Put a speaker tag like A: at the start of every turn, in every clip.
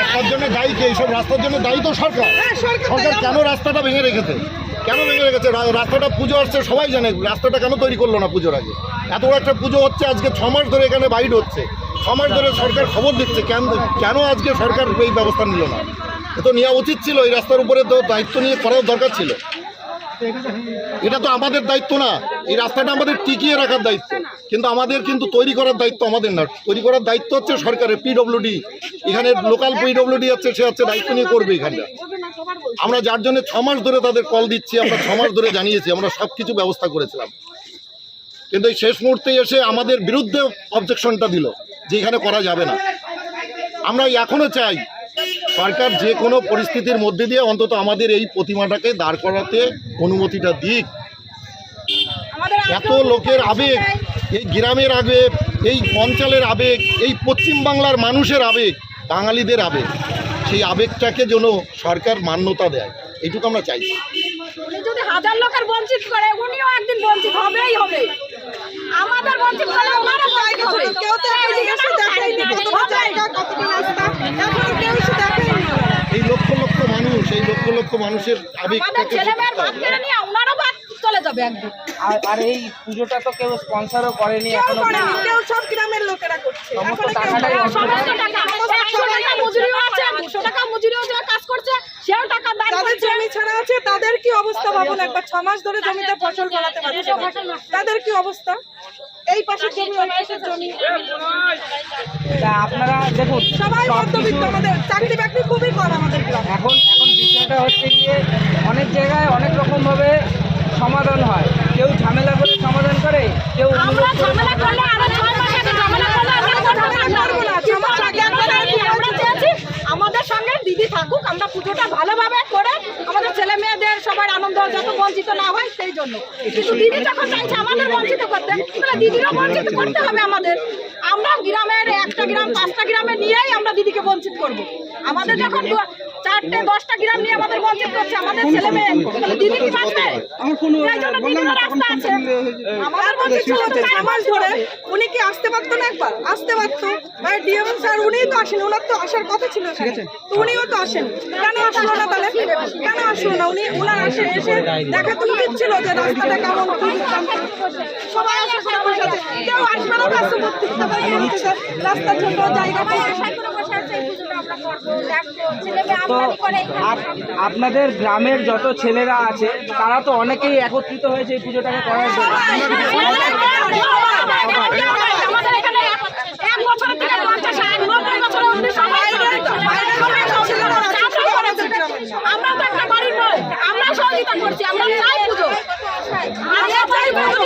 A: রাস্তার জন্য এইসব রাস্তার জন্য সরকার
B: সরকার
A: কেন রাস্তাটা ভেঙে রেখেছে কেন ভেঙে রেখেছে রাস্তাটা পুজো আসছে সবাই জানে রাস্তাটা কেন তৈরি করল না পুজোর আগে এত একটা পুজো হচ্ছে আজকে ছ মাস ধরে এখানে বাইট হচ্ছে ছ মাস ধরে সরকার খবর দিচ্ছে কেন কেন আজকে সরকার এই ব্যবস্থা নিল না তো নেওয়া উচিত ছিল এই রাস্তার উপরে তো দায়িত্ব নিয়ে করার দরকার ছিল। এটা তো আমাদের দায়িত্ব না। এই রাস্তাটা আমাদের টিকিয়ে রাখার দায়িত্ব। কিন্তু আমাদের কিন্তু তৈরি করার দায়িত্ব আমাদের না। তৈরি করার দায়িত্ব হচ্ছে সরকারের পিডব্লিউডি এখানে লোকাল পিডব্লিউডি আছে, সে হচ্ছে দায়িত্ব নিয়ে করবে এখানটা। আমরা যার জন্য ছ মাস ধরে তাদের কল দিচ্ছি, আমরা ছ মাস ধরে জানিয়েছি, আমরা সব কিছু ব্যবস্থা করেছিলাম। কিন্তু এই শেষ মুহূর্তে এসে আমাদের বিরুদ্ধে অবজেকশনটা দিল যে এখানে করা যাবে না। আমরা এখনও চাই সরকার যে কোনো পরিস্থিতির মধ্যে দিয়ে অন্তত আমাদের এই প্রতিমাটাকে দাঁড় করাতে অনুমতিটা দিক। এত লোকের আবেগ এই গ্রামের আবেগ এই অঞ্চলের আবেগ এই পশ্চিম বাংলার মানুষের আবেগ বাঙালিদের আবেগ সেই আবেগটাকে যেন সরকার মান্যতা দেয় এইটুকু আমরা চাইছি
C: যদি হাজার লোকের বঞ্চিত করে উনিও একদিন বঞ্চিত হবেই হবে। আমাদের বঞ্চিত ওনারও বঞ্চিত হবে
B: কেউ তো এদিকে এসে দেখায়নি কতটা জায়গা কতটা রাস্তা এখনও কেউ এসে দেখায়নি
A: এই লক্ষ লক্ষ মানুষ এই লক্ষ মানুষের আবেগটাকে
C: চলে যাবে
D: আর এই পুজোটা তো কেউ স্পন্সরও করেনি এখনও
B: কেউ সব গ্রামের লোকেরা করছে।
D: সমস্ত টাকাটাই
C: টাকা মজুরিও আছে দুশো টাকা মজুরিও যে কাজ করছে সেও টাকা দান
B: তাদের জমি ছাড়া আছে তাদের কি অবস্থা ভাবুন? একবার ছ মাস ধরে জমিতে ফসল ফলাতে পারছে তাদের কি অবস্থা? এই পাশের জমি ওই পাশের জমি
D: তা আপনারা দেখুন
B: সবাই
D: সব
B: মধ্যবিত্ত আমাদের। চাকরি বাকরি খুবই কম আমাদের
D: এখন এখন বিষয়টা হচ্ছে গিয়ে অনেক জায়গায় অনেক রকমভাবে সমাধান হয়। কেউ ঝামেলা করে সমাধান করে কেউ
C: আমাদের সঙ্গে দিদি থাকুক। আমরা পুজোটা ভালোভাবে করে আমাদের ছেলে মেয়েদের সবার আনন্দ যত বঞ্চিত না হয় সেই জন্য। কিন্তু দিদি যখন চাইছে আমাদের বঞ্চিত করতে তাহলে দিদিরও বঞ্চিত করতে হবে আমাদের। আমরা গ্রামের একটা গ্রাম পাঁচটা গ্রামে নিয়েই আমরা দিদিকে বঞ্চিত করব। আমাদের যখন চারটে দশটা গ্রাম নিয়ে আমাদের বঞ্চিত করছে আমাদের ছেলে মেয়ে। দিদি কি বাঁচবে? তাই জন্য দিদিরও রাস্তা আছে। আমাদের বঞ্চিত
B: ছিল যে ছ মাস ধরে। উনি কি আসতে পারতো না একবার? আসতে পারতো। ডিএম স্যার উনিই তো আসেন ওনার তো আসার কথা ছিল তো উনিও তো আসেন। কেন আসলো না তাহলে? কেন আসলো না? উনি ওনার আসে এসে দেখা তো উচিত ছিল যে রাস্তাটা কেমন সবাই আসে সবাই বসে আছে। কেউ আসবে না বলতেছে, ছোট জায়গা।
D: তো আপনাদের গ্রামের যত ছেলেরা আছে তারা তো অনেকেই একত্রিত হয়েছে এই পুজোটাকে করার জন্য।
C: আমরা তো একটা বাড়ির নয় আমরা সহযোগিতা করছি আমরা চাই পুজো আমরা চাই পুজো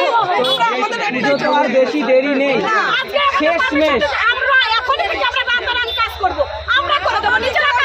D: পুজো তো আর বেশি দেরি নেই শেষ মেশ
C: আমরা এখনই থেকে আমরা রাতারাত কাজ করব আমরা করে দেবো নিজেরা কাজ করব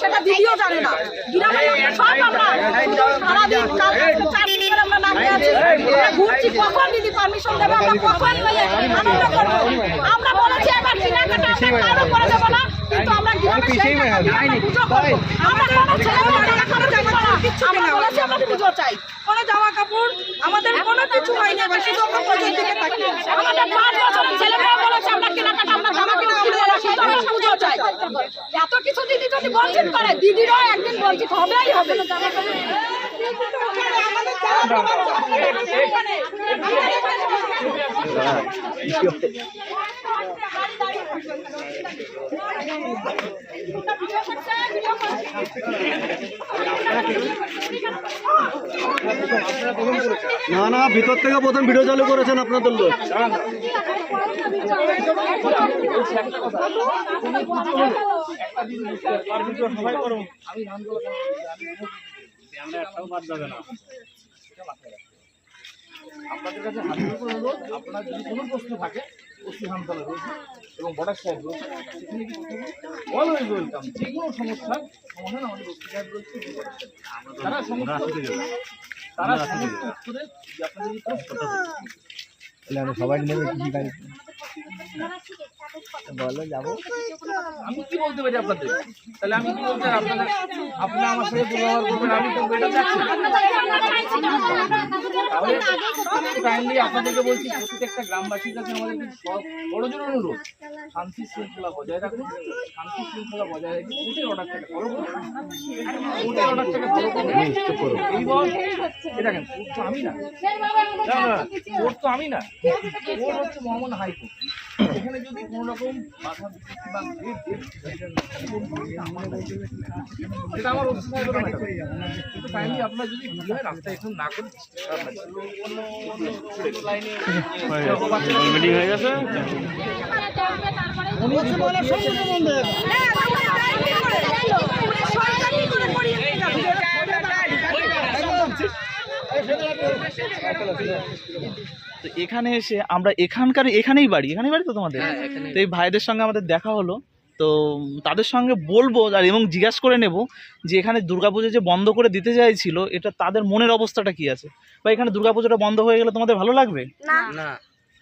C: সেটা দিদিও জানে না। গ্রামের সব আমরা। শুধু সারাদিন কাল ধরে আমরা নামে আছি। আমরা ঘুরছি কখন দিদি পারমিশন দেবে আমরা কখন আনন্দ করব। আমরা বলেছি এবার কেনাকাটা আমরা কারও করে দেবো না। কিন্তু আমরা গ্রামে সেই টাকা দিয়ে আমরা পুজো করব। আমরা কোনো ছেলে মেয়েদের এখনও দেবো না। আমরা বলেছি আমরা পুজো চাই।
B: কোনো জামা কাপড় আমাদের কোনো কিছু হয়নি এবার শুধু আমরা পুজোর দিকে তাকিয়ে
C: আমাদের পাঁচ বছর ছেলে মেয়ে বলেছে আমরা কেনাকাটা আমরা জামা কিনে কিনবো না কিন্তু আমরা এত কিছু দিদি যদি বঞ্চিত করে দিদিরও একদিন বঞ্চিত হবেই হবে
E: না না, ভিতর থেকে প্রথম ভিডিও চালু করেছেন আপনাদের লোক।
D: আপনাদের কাছে হাত জোড় করে আপনার যদি কোনো প্রশ্ন থাকে পশ্চিম হামতলা রয়েছে এবং বর্ডার সাহেব রয়েছে সেখানে কিন্তু অলওয়েজ ওয়েলকাম যে কোনো সমস্যার সমাধান আমাদের সাহেব রয়েছে। তারা সমস্ত তারা সমস্ত উত্তরে আপনাদের এই প্রশ্ন আমি কি বলতে পারি আপনাদের? তাহলে আমি কি বলতে আপনাদের? আপনি আমার সাথে দুর্ব্যবহার করবেন আমি তো এটা চাচ্ছি। তাহলে কাইন্ডলি আপনাদেরকে বলছি প্রত্যেকটা গ্রামবাসীর কাছে আমাদের সব বড় জোর অনুরোধ শান্তি শৃঙ্খলা বজায় রাখুন শান্তি শৃঙ্খলা বজায় রেখে কোর্টের অর্ডারটাকে ফলো করুন। কোর্টের অর্ডারটাকে ফলো করুন। এইবার এটা দেখেন কোর্ট তো আমি না। না, না, কোর্ট তো আমি না। কোর্ট হচ্ছে মহামান হাইকোর্ট। এখানে যদি কোনো রকম বাধা বা সেটা আমার ওসি সাহেবের ম্যাটার কিন্তু কাইন্ডলি আপনার যদি ভুল রাস্তা এখন না করে অন্য
E: মিটিং হয়ে গেছে।
B: সরকারি করে।
F: তো এখানে এসে আমরা এখানকার এখানেই বাড়ি এখানেই বাড়ি তো তোমাদের? তো এই ভাইদের সঙ্গে আমাদের দেখা হলো। তো তাদের সঙ্গে বলব আর এবং জিজ্ঞাসা করে নেব যে এখানে দুর্গাপুজো যে বন্ধ করে দিতে চাইছিল এটা তাদের মনের অবস্থাটা কি আছে? বা এখানে দুর্গাপুজোটা বন্ধ হয়ে গেলে তোমাদের ভালো লাগবে?
G: না।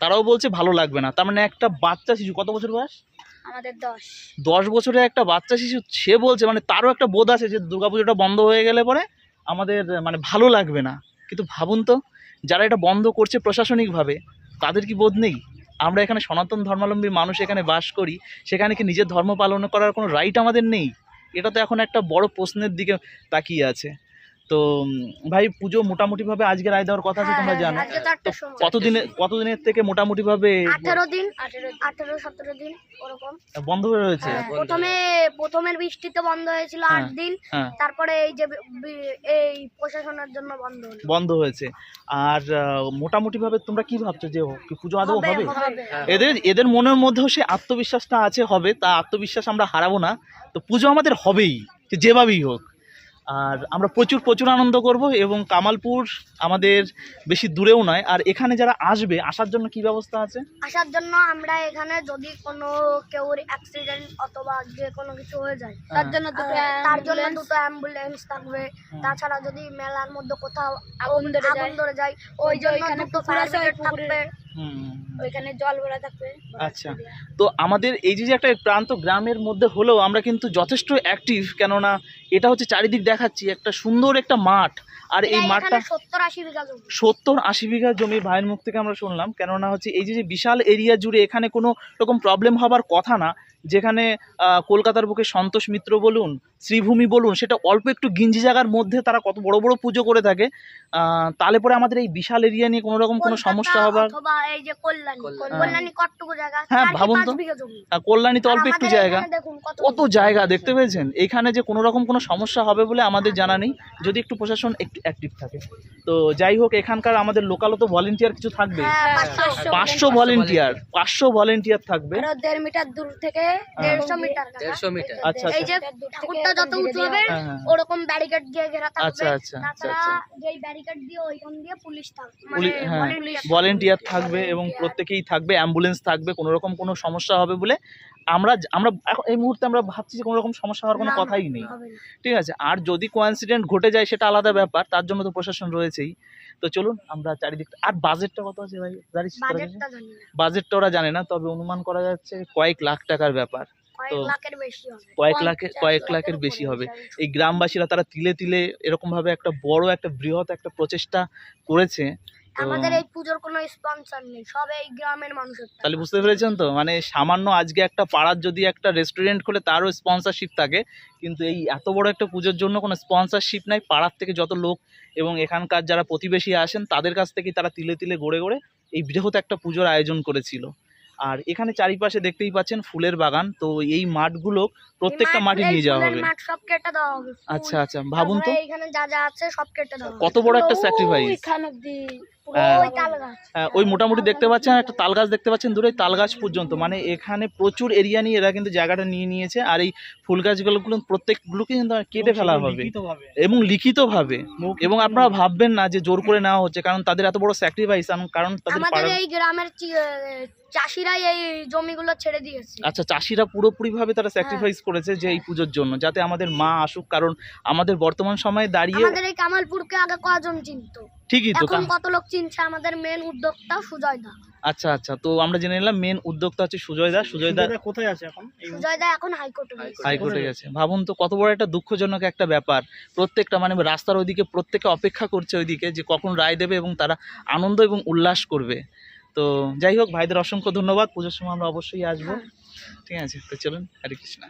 F: তারাও বলছে ভালো লাগবে না। তার মানে একটা বাচ্চা শিশু কত বছর বয়স?
G: আমাদের দশ।
F: দশ বছরের একটা বাচ্চা শিশু সে বলছে মানে তারও একটা বোধ আছে যে দুর্গাপুজোটা বন্ধ হয়ে গেলে পরে আমাদের মানে ভালো লাগবে না। কিন্তু ভাবুন তো যারা এটা বন্ধ করছে প্রশাসনিকভাবে, তাদের কি বোধ নেই? আমরা এখানে সনাতন ধর্মাবলম্বী মানুষ এখানে বাস করি, সেখানে কি নিজের ধর্ম পালন করার কোনো রাইট আমাদের নেই? এটা তো এখন একটা বড় প্রশ্নের দিকে তাকিয়ে আছে। তো ভাই পুজো মোটামুটিভাবে আজকে রায় দেওয়ার কথা আছে তোমরা জানো।
G: আজকে
F: কতদিনে কতদিনের থেকে মোটামুটিভাবে
G: আঠেরো দিন আঠেরো সতেরো দিন ওরকম।
F: বন্ধ হয়ে রয়েছে?
G: হ্যাঁ, প্রথমে প্রথমের বৃষ্টিতে বন্ধ হয়েছিল আট
F: হ্যাঁ,
G: দিন
F: হ্যাঁ।
G: তারপরে এই যে এই প্রশাসনের জন্য বন্ধ
F: বন্ধ হয়েছে। আর মোটামুটিভাবে তোমরা কি ভাবছ যে কি পুজো আদৌ
G: হবে।
F: এদের এদের মনের মধ্যেও সে আত্মবিশ্বাসটা আছে হবে তা আত্মবিশ্বাস আমরা হারাবো না। তো পুজো আমাদের হবেই যেভাবেই হোক। আর আমরা প্রচুর প্রচুর আনন্দ করব এবং কামালপুর আমাদের বেশি দূরেও নয়। আর এখানে যারা আসবে আসার জন্য কি ব্যবস্থা আছে?
G: আসার জন্য আমরা এখানে যদি কোনো কেউ অ্যাক্সিডেন্ট অথবা যে কোনো কিছু হয়ে যায়
F: তার
G: জন্য তার জন্য দুটো অ্যাম্বুলেন্স থাকবে। তাছাড়া যদি মেলার মধ্যে কোথাও আগুন ধরে যায়। আগুন ধরে যায় ওই জন্য দুটো ফায়ার থাকবে।
F: হুম।
G: ওইখানে জল ভরা থাকবে।
F: আচ্ছা। তো আমাদের এই যে যে একটা প্রান্ত গ্রামের মধ্যে হলেও আমরা কিন্তু যথেষ্ট অ্যাক্টিভ কেননা এটা হচ্ছে চারিদিক দেখাচ্ছি একটা সুন্দর একটা মাঠ। আর এই মাঠটা
G: সত্তর আশি বিঘা জমি।
F: ভাইয়ের মুখ থেকে আমরা শুনলাম কেননা হচ্ছে এই যে যে বিশাল এরিয়া জুড়ে এখানে কোনো রকম প্রবলেম হবার কথা না যেখানে কলকাতার বুকে সন্তোষ মিত্র বলুন শ্রীভূমি বলুন সেটা অল্প একটু গিঞ্জি জায়গার মধ্যে তারা কত বড় বড় পুজো করে থাকে। তাহলে পরে আমাদের এই বিশাল এরিয়া নিয়ে কোনো রকম কোনো সমস্যা হবার হ্যাঁ, ভাবুন তো। কল্যাণী তো অল্প একটু জায়গা।
G: কত
F: জায়গা দেখতে পেয়েছেন? এখানে যে কোনো রকম কোনো সমস্যা হবে বলে আমাদের জানা নেই যদি একটু প্রশাসন একটু অ্যাক্টিভ থাকে। তো যাই হোক এখানকার আমাদের লোকালও তো ভলেন্টিয়ার কিছু থাকবে।
G: হ্যাঁ, পাঁচশো
F: ভলেন্টিয়ার পাঁচশো ভলেন্টিয়ার থাকবে।
G: দেড় মিটার দূর থেকে দেড়শো মিটার দেড়শো মিটার।
F: আচ্ছা
G: এই যে ঠাকুরটা যত উঁচু হবে
F: হ্যাঁ, হ্যাঁ।
G: ওরকম ব্যারিকেড দিয়ে ঘেরা থাকবে।
F: আচ্ছা, আচ্ছা, আচ্ছা, আচ্ছা।
G: যেই ব্যারিকেড দিয়ে ওইখান দিয়ে পুলিশ থাকবে মানে
F: হ্যাঁ ভলেন্টিয়ার থাকবে এবং প্রত্যেকেই থাকবে অ্যাম্বুলেন্স থাকবে কোনো রকম কোনো সমস্যা হবে বলে আমরা আমরা এখন এই মুহূর্তে আমরা ভাবছি যে কোনো রকম সমস্যা হওয়ার কোনো কথাই নেই। ঠিক আছে? আর যদি কোয়ান্সিডেন্ট ঘটে যায় সেটা আলাদা ব্যাপার তার জন্য তো প্রশাসন রয়েছেই। তো চলুন আমরা চারিদিক আর বাজেটটা কত আছে ভাই? জানিস
G: বাজেটটা
F: ওরা জানে না তবে অনুমান করা যাচ্ছে কয়েক লাখ টাকার ব্যাপার।
G: কয়েক
F: তো
G: লাখের
F: কয়েক লাখের কয়েক
G: লাখের
F: বেশি হবে। এই গ্রামবাসীরা তারা তিলে তিলে এরকম ভাবে একটা বড় একটা বৃহৎ একটা প্রচেষ্টা করেছে।
G: আমাদের এই পুজোর কোনো স্পন্সর নেই সব এই গ্রামের মানুষের
F: তাহলে বুঝতে পেরেছেন তো? মানে সামান্য আজকে একটা পাড়ার যদি একটা রেস্টুরেন্ট খুলে তারও স্পন্সরশিপ থাকে কিন্তু এই এত বড় একটা পুজোর জন্য কোনো স্পন্সরশিপ নাই পাড়ার থেকে যত লোক এবং এখানকার যারা প্রতিবেশী আসেন তাদের কাছ থেকে তারা তিলে তিলে গড়ে গড়ে এই বৃহৎ একটা পুজোর আয়োজন করেছিল। আর এখানে চারিপাশে দেখতেই পাচ্ছেন ফুলের বাগান তো এই মাঠগুলো প্রত্যেকটা মাঠে নিয়ে যাওয়া হবে।
G: সব কেটে দেওয়া হবে
F: আচ্ছা আচ্ছা ভাবুন তো।
G: এখানে যা যা আছে সব কেটে দেওয়া
F: কত বড় একটা স্যাক্রিফাইস।
G: ওই
F: হ্যাঁ, ওই মোটামুটি দেখতে পাচ্ছেন একটা তাল গাছ দেখতে পাচ্ছেন দূরে তাল গাছ পর্যন্ত। মানে এখানে প্রচুর এরিয়া নিয়ে এরা কিন্তু জায়গাটা নিয়ে নিয়েছে আর এই ফুল গাছগুলো প্রত্যেকগুলোকে কিন্তু কেটে ফেলা হবে। এবং লিখিতভাবে। এবং আপনারা ভাববেন না যে জোর করে নেওয়া হচ্ছে কারণ তাদের এত বড় স্যাক্রিফাইস কারণ তাদের
G: এই গ্রামের চাষিরাই এই জমিগুলো ছেড়ে দিয়েছে।
F: আচ্ছা চাষিরা পুরোপুরিভাবে তারা স্যাক্রিফাইস করেছে যে এই পুজোর জন্য যাতে আমাদের মা আসুক কারণ আমাদের বর্তমান সময়ে দাঁড়িয়ে
G: আমাদের এই কামালপুরকে আগে কজন চিনতো?
F: ঠিকই তো
G: কত লোক চিনছে আমাদের মেন উদ্যোক্তা সুজয় দা
F: আচ্ছা আচ্ছা। তো আমরা জেনে নিলাম মেন উদ্যোক্তা হচ্ছে সুজয় দা সুজয় দা
E: কোথায় আছে এখন?
G: সুজয় দা এখন হাইকোর্টে
F: হাইকোর্টে গেছে। ভাবুন তো কত বড় একটা দুঃখজনক একটা ব্যাপার। প্রত্যেকটা মানে রাস্তার ওইদিকে প্রত্যেকে অপেক্ষা করছে ওইদিকে যে কখন রায় দেবে এবং তারা আনন্দ এবং উল্লাস করবে। তো যাই হোক ভাইদের অসংখ্য ধন্যবাদ। পুজোর সময় আমরা অবশ্যই আসব। ঠিক আছে তো চলুন। হরে কৃষ্ণা।